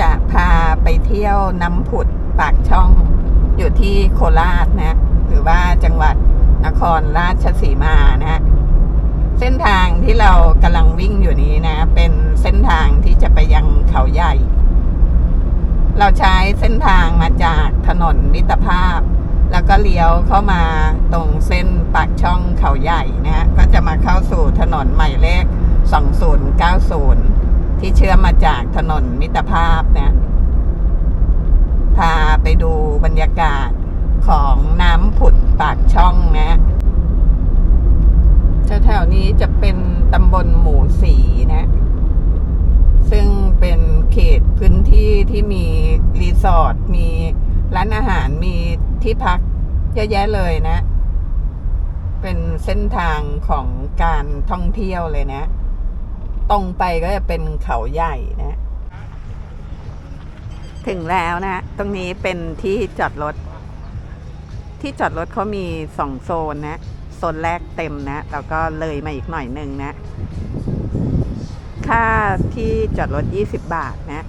จะพาไปเที่ยวน้ำผุดปากช่องอยู่ที่โคราชนะหรือว่าจังหวัดนครราชสีมานะเส้นทางที่เรากำลังวิ่งอยู่นี้นะ เป็นเส้นทางที่จะไปยังเขาใหญ่ เราใช้เส้นทางมาจากถนนมิตรภาพ แล้วก็เลี้ยวเข้ามาตรงเส้นปากช่องเขาใหญ่นะฮะก็จะมาเข้าสู่ถนนใหม่เลข 2090 ที่เชื่อมมาจากถนนมิตรภาพนะพาไปดูบรรยากาศของน้ำผุดปากช่องนะแถวๆนี้จะเป็นตำบลหมู่สีนะ ซึ่งเป็นเขตพื้นที่ที่มีรีสอร์ทมีร้านอาหารมีที่พักเยอะแยะเลยนะ เป็นเส้นทางของการท่องเที่ยวเลยนะ ตรงไปก็จะเป็นเขาใหญ่นะ ถึงแล้วนะ ตรงนี้เป็นที่จอดรถ ที่จอดรถเขามีสองโซนนะ โซนแรกเต็มนะ แล้วก็เลยมาอีกหน่อยหนึ่งนะ ค่าที่จอดรถ 20 บาทนะ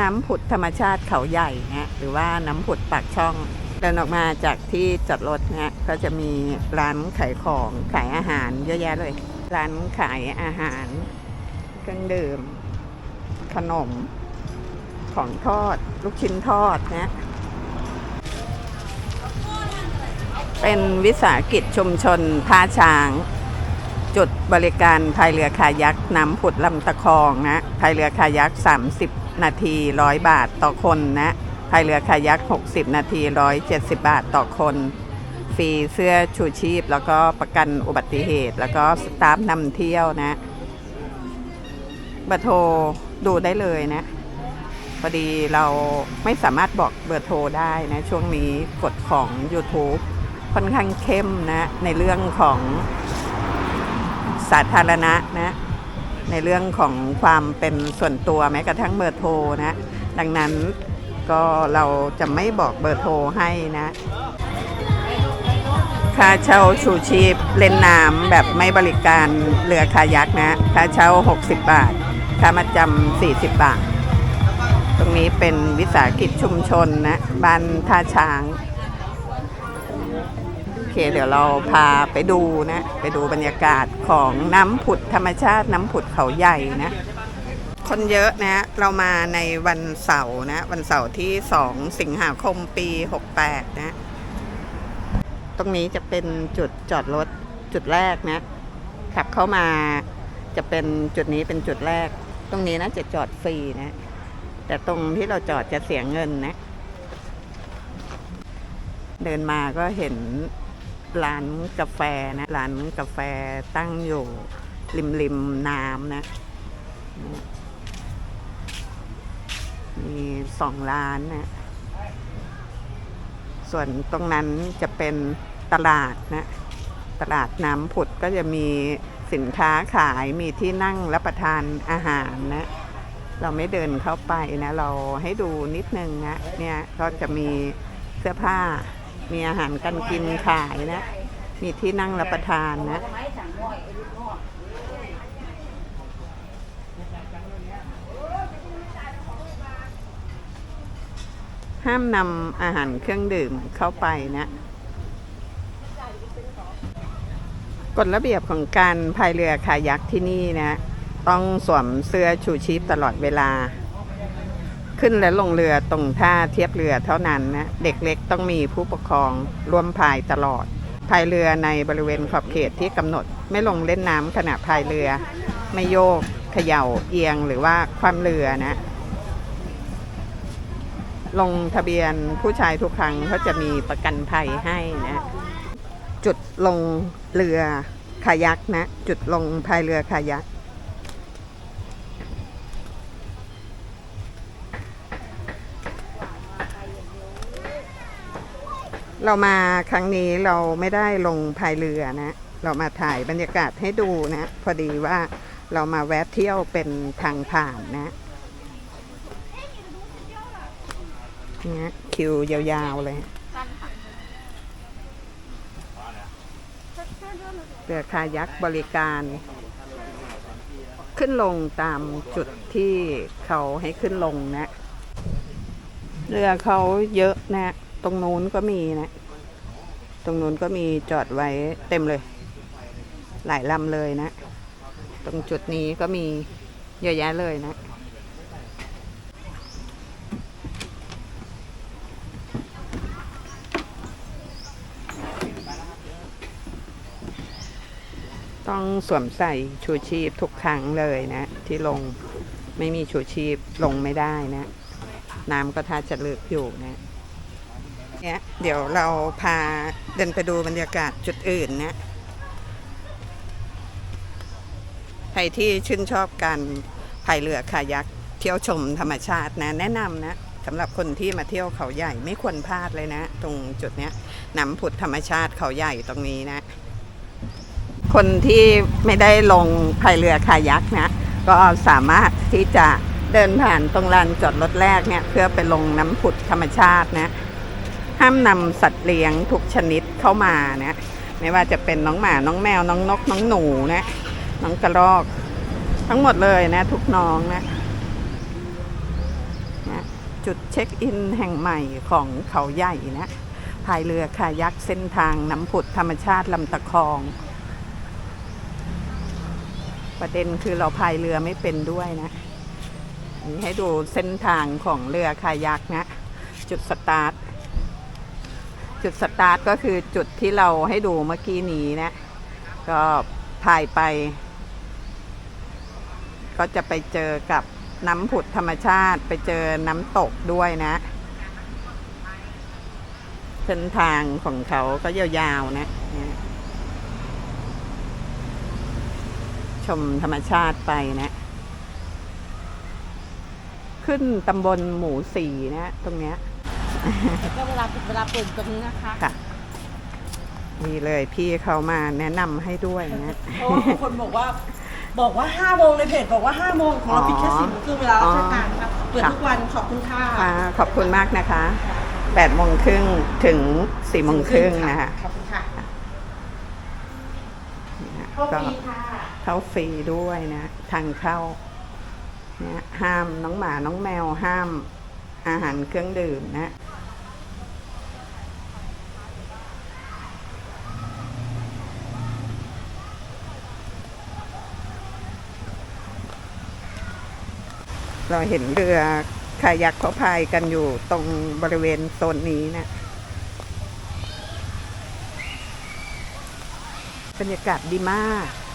น้ำผุดธรรมชาติเขาใหญ่นะหรือว่าน้ำผุดปากช่องเดินออกมาจากที่จอดรถนะก็จะมีร้านขายของขายอาหารเยอะแยะเลย ร้านขายอาหาร เครื่องดื่ม ขนม ของทอด ลูกชิ้นทอดนะ เป็นวิสาหกิจชุมชนท่าช้าง จุดบริการพายเรือคายักน้ำผุดลำตะคองนะพายเรือคายัก 30 นาที100บาทต่อคนนะพายเรือคายัก 60 นาที170บาทต่อคน ฟรีเสื้อชูชีพ แล้วก็ประกันอุบัติเหตุ แล้วก็สตาฟนำเที่ยวนะเบอร์โทรดูได้เลยนะพอดีเราไม่สามารถบอกเบอร์โทรได้นะช่วงนี้กฎของ YouTube ค่อนข้างเข้มนะ ในเรื่องของสาธารณะนะ ในเรื่องของความเป็นส่วนตัวแม้กระทั่งเบอร์โทรนะ ดังนั้นก็เราจะไม่บอกเบอร์โทรให้นะ ค่าเช่าชูชีพเล่นน้ำแบบไม่บริการเรือคายักนะ ค่าเช่า 60 บาท ค่ามาจำ40 บาท ตรงนี้เป็นวิสาหกิจชุมชนนะบ้านท่าช้าง โอเคเดี๋ยวเราพาไปดูนะ ไปดูบรรยากาศของน้ำผุดธรรมชาติน้ำผุดเขาใหญ่นะ คนเยอะนะ เรามาในวันเสาร์นะ วันเสาร์ที่ 2 สิงหาคมปี 68 นะ ตรงนี้จะเป็นจุดจอดรถจุดแรกนะ ขับเข้ามาจะเป็นจุดนี้เป็นจุดแรก ตรงนี้นะจะจอดฟรีนะ แต่ตรงที่เราจอดจะเสียเงินนะ เดินมาก็เห็นร้านกาแฟนะร้านกาแฟตั้งอยู่ริมริมน้ำนะ มีสองร้านนะ ส่วนตรงนั้นจะเป็น ตลาดนะตลาดน้ำผุดก็จะมีสินค้าขายมีที่นั่งรับประทานอาหารนะ เราไม่เดินเข้าไปนะ เราให้ดูนิดนึงนะเนี่ยก็จะมีเสื้อผ้า มีอาหารการกินขายนะ มีที่นั่งรับประทานนะห้ามนำอาหารเครื่องดื่มเข้าไปนะ กฎระเบียบของการพายเรือคายักที่นี่นะ ต้องสวมเสื้อชูชีพตลอดเวลา ขึ้นและลงเรือตรงท่าเทียบเรือเท่านั้นนะ เด็กเล็กต้องมีผู้ปกครองร่วมพายตลอดพายเรือในบริเวณขอบเขตที่กำหนด ไม่ลงเล่นน้ำขณะพายเรือ ไม่โยกเขย่าเอียงหรือว่าคว่ำเรือนะ ลงทะเบียนผู้ชายทุกครั้งเขาจะมีประกันภัยให้นะ จุดลงเรือคายักนะ จุดลงพายเรือคายักเรามาครั้งนี้เราไม่ได้ลงพายเรือนะ เรามาถ่ายบรรยากาศให้ดูนะ พอดีว่าเรามาแวะเที่ยวเป็นทางผ่านนะเนี่ยคิวยาวๆเลย เรือคายักบริการ ขึ้นลงตามจุดที่เขาให้ขึ้นลงนะ เรือเขาเยอะนะ ตรงนู้นก็มีนะ ตรงนู้นก็มีจอดไว้เต็มเลย หลายลำเลยนะ ตรงจุดนี้ก็มีเยอะแยะเลยนะ ต้องสวมใส่ชูชีพทุกครั้งเลยนะ ที่ลงไม่มีชูชีพลงไม่ได้นะ น้ำก็ท่าจะลึกอยู่นะเนี่ยเดี๋ยวเราพาเดินไปดูบรรยากาศจุดอื่นนะใครที่ชื่นชอบการพายเรือคายักเที่ยวชมธรรมชาตินะแนะนำนะสำหรับคนที่มาเที่ยวเขาใหญ่ไม่ควรพลาดเลยนะ ตรงจุดเนี้ยน้ำผุดธรรมชาติเขาใหญ่ตรงนี้นะ คนที่ไม่ได้ลงพายเรือคายักนะก็สามารถที่จะเดินผ่านตรงลานจอดรถแรกเนี่ยเพื่อไปลงน้ำผุดธรรมชาตินะห้ามนำสัตว์เลี้ยงทุกชนิดเข้ามานะไม่ว่าจะเป็นน้องหมา น้องแมว น้องนก น้องหนูนะ น้องกระรอก ทั้งหมดเลยนะ ทุกน้องนะนะจุดเช็คอินแห่งใหม่ของเขาใหญ่นะพายเรือคายักเส้นทางน้ำผุดธรรมชาติลำตะคอง ประเด็นคือเราพายเรือไม่เป็นด้วยนะนี่ให้ดูเส้นทางของเรือคายักนะ จุดสตาร์ท จุดสตาร์ทก็คือจุดที่เราให้ดูเมื่อกี้นี้นะ ก็พายไป ก็จะไปเจอกับน้ำผุดธรรมชาติไปเจอน้ำตกด้วยนะ เส้นทางของเขาก็ยาวๆนะเนี่ย ชมธรรมชาติไปนะ ขึ้นตำบลหมู่สี่นะ ตรงเนี้ยก็เวลาเวลาเปิดตรงนี้นะคะค่ะนี่เลยพี่เขามาแนะนำให้ด้วยนะ เพราะว่าบางคนบอกว่าบอกว่าห้าโมงในเพจบอกว่าห้าโมงของเราปิดแค่สี่โมงครึ่งเวลาราชการครับเปิดทุกวันขอบคุณค่ะค่ะ ขอบคุณมากนะคะแปดโมงครึ่งถึงสี่โมงครึ่งนะคะขอบคุณค่ะนี่นะเข้าก็ปีค่ะ เข้าฟรีด้วยนะ ทางเข้าเนี่ยห้ามน้องหมาน้องแมวห้ามอาหารเครื่องดื่มนะเราเห็นเรือคายักเขาพายกันอยู่ตรงบริเวณโซนนี้นะบรรยากาศดีมาก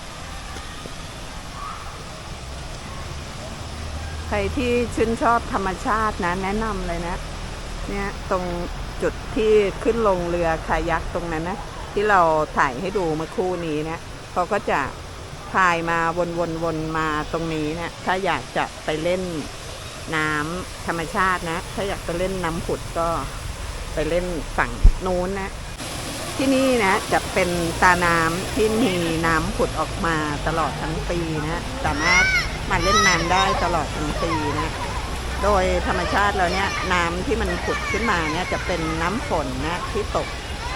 ครที่ชื่นชอบธรรมชาตินะแนะนำเลยนะเนี่ยตรงจุดที่ขึ้นลงเรือคายักตรงนั้นนะที่เราถ่ายให้ดูเมื่อคู่นี้เนี่ยเขาก็จะพายมาวนๆๆมาตรงนี้เนี่ยถ้าอยากจะไปเล่นน้ำธรรมชาตินะ ถ้าอยากจะเล่นน้ำผุดก็ไปเล่นฝั่งนู้นนะ ที่นี่นะจะเป็นตาน้ำที่มีน้ำผุดออกมาตลอดทั้งปีนะ สามารถ มาเล่นน้ำได้ตลอดทั้งปีนะ โดยธรรมชาติเราเนี่ยน้ำที่มันผุดขึ้นมาเนี่ยจะเป็นน้ำฝนนะที่ตก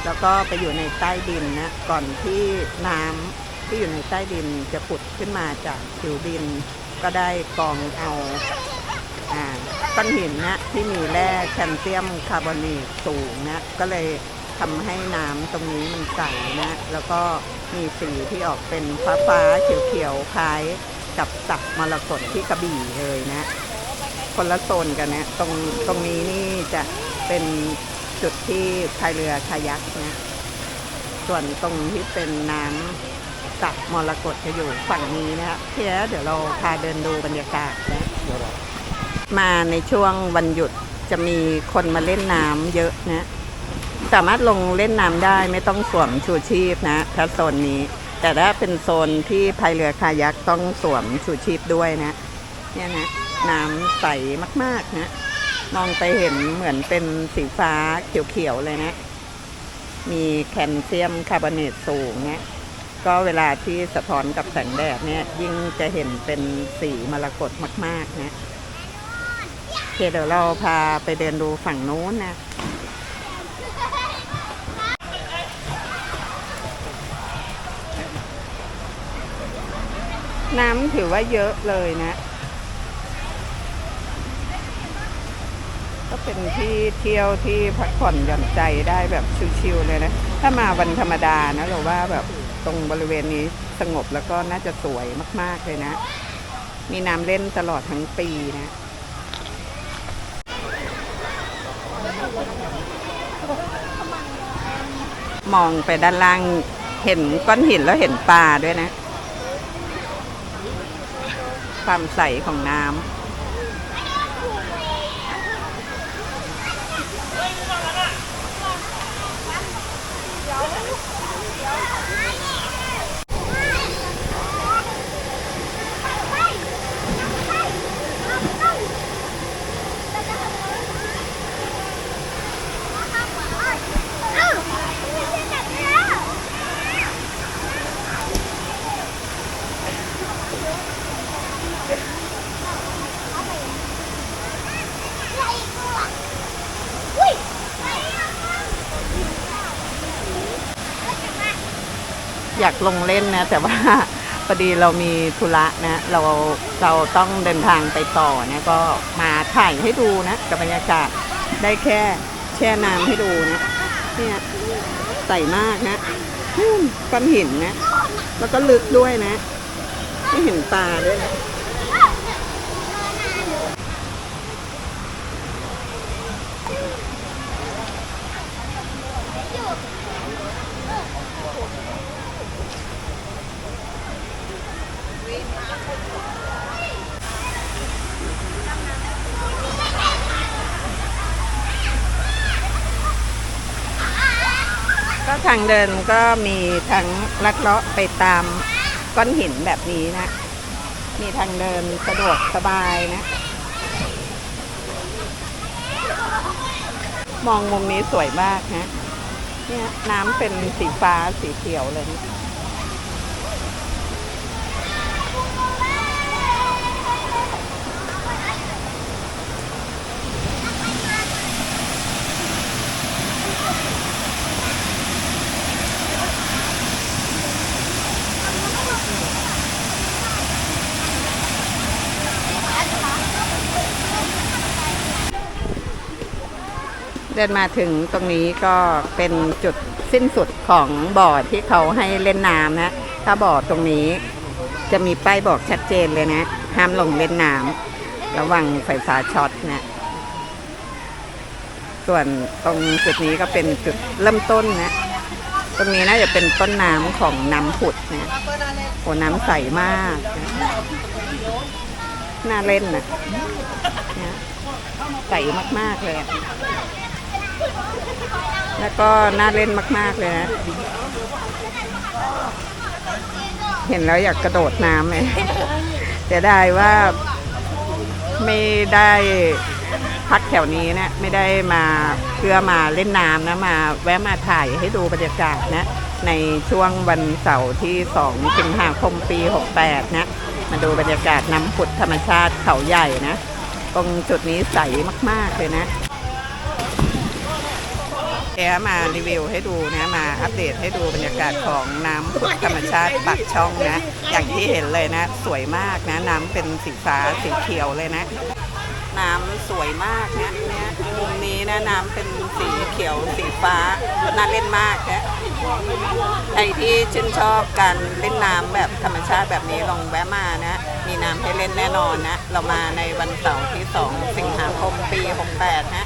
แล้วก็ไปอยู่ในใต้ดินนะก่อนที่น้ำที่อยู่ในใต้ดินจะผุดขึ้นมาจากผิวดิน ก็ได้กองเอาอ่าก้อนหินนะที่มีแร่แคลเซียมคาร์บอเนตสูงนะก็เลยทำให้น้ำตรงนี้มันใสนะ แล้วก็มีสีที่ออกเป็นฟ้าฟ้าๆเขียวๆคล้าย กับสักมรกตที่กระบี่เลยนะ คนละโซนกันนะ ตรงตรงนี้นี่จะเป็นจุดที่พายเรือคายักนะ ส่วนตรงที่เป็นน้ำตักมรกตจะอยู่ฝั่งนี้นะครับเพียเดี๋ยวเราพาเดินดูบรรยากาศนะมาในช่วงวันหยุดจะมีคนมาเล่นน้ำเยอะนะ สามารถลงเล่นน้ำได้ไม่ต้องสวมชูชีพนะถ้าโซนนี้ แต่ถ้าเป็นโซนที่พายเรือคายักต้องสวมชูชีพด้วยนะ เนี่ยนะ น้ำใสมากๆนะ มองไปเห็นเหมือนเป็นสีฟ้าเขียวๆเลยนะ มีแคลเซียมคาร์บอเนตสูงนะก็เวลาที่สะท้อนกับแสงแดดเนี่ย ยิ่งจะเห็นเป็นสีมรกตมาก ๆ นะ โอเคเดี๋ยวเราพาไปเดินดูฝั่งนู้นนะ น้ำถือว่าเยอะเลยนะ ก็เป็นที่เที่ยวที่พักผ่อนหย่อนใจได้แบบชิลๆเลยนะ ถ้ามาวันธรรมดานะเราว่าแบบตรงบริเวณนี้สงบแล้วก็น่าจะสวยมากๆเลยนะ มีน้ำเล่นตลอดทั้งปีนะมองไปด้านล่างเห็นก้อนหินแล้วเห็นปลาด้วยนะ ความใสของน้ำ อยากลงเล่นนะ แต่ว่าพอดีเรามีธุระนะ เราเราต้องเดินทางไปต่อนะก็มาถ่ายให้ดูนะกับบรรยากาศได้แค่แช่น้ำให้ดูนะเนี่ยใสมากนะนู่นก้อนหินนะ แล้วก็ลึกด้วยนะ ไม่เห็นตาด้วยนะางเดินก็มีทั้งลักเลาะไปตามก้อนหินแบบนี้นะ มีทางเดินสะดวกสบายนะ มองมุมนี้สวยมากนะเนี่ยน้ำเป็นสีฟ้าสีเขียวเลยนะ เดินมาถึงตรงนี้ก็เป็นจุดสิ้นสุดของบ่อที่เขาให้เล่นน้ำนะ ถ้าบ่อตรงนี้จะมีป้ายบอกชัดเจนเลยนะ ห้ามลงเล่นน้ำระวังไฟฟ้าช็อตนะ ส่วนตรงจุดนี้ก็เป็นจุดเริ่มต้นนะ ตรงนี้น่าจะเป็นต้นน้ำของน้ำผุดนะโอ้น้ำใสมากนะน่าเล่นนะใสมาก ๆ เลย แล้วก็น่าเล่นมาก ๆ เลยนะ เห็นแล้วอยากกระโดดน้ำเลยแต่ได้ว่าไม่ได้พักแถวนี้นะไม่ได้มาเพื่อมาเล่นน้ำนะมาแวะมาถ่ายให้ดูบรรยากาศนะในช่วงวันเสาร์ที่2สิงหาคมปี 68 นะ มาดูบรรยากาศน้ำผุดธรรมชาติเขาใหญ่นะ ตรงจุดนี้ใสมาก ๆ เลยนะ แกมารีวิวให้ดูนะมาอัปเดตให้ดูบรรยากาศของน้ำผุดธรรมชาติปากช่องนะ อย่างที่เห็นเลยนะ สวยมากนะน้ำเป็นสีฟ้าสีเขียวเลยนะ น้ำสวยมากนะเนี่ยมุมนี้นะน้ำเป็นสีเขียวสีฟ้าน่าเล่นมากนะใครที่ชื่นชอบการเล่นน้ำแบบธรรมชาติแบบนี้ลองแวะมานะ มีน้ำให้เล่นแน่นอนนะ เรามาในวันเสาร์ที่ 2 สิงหาคมปี 68 นะ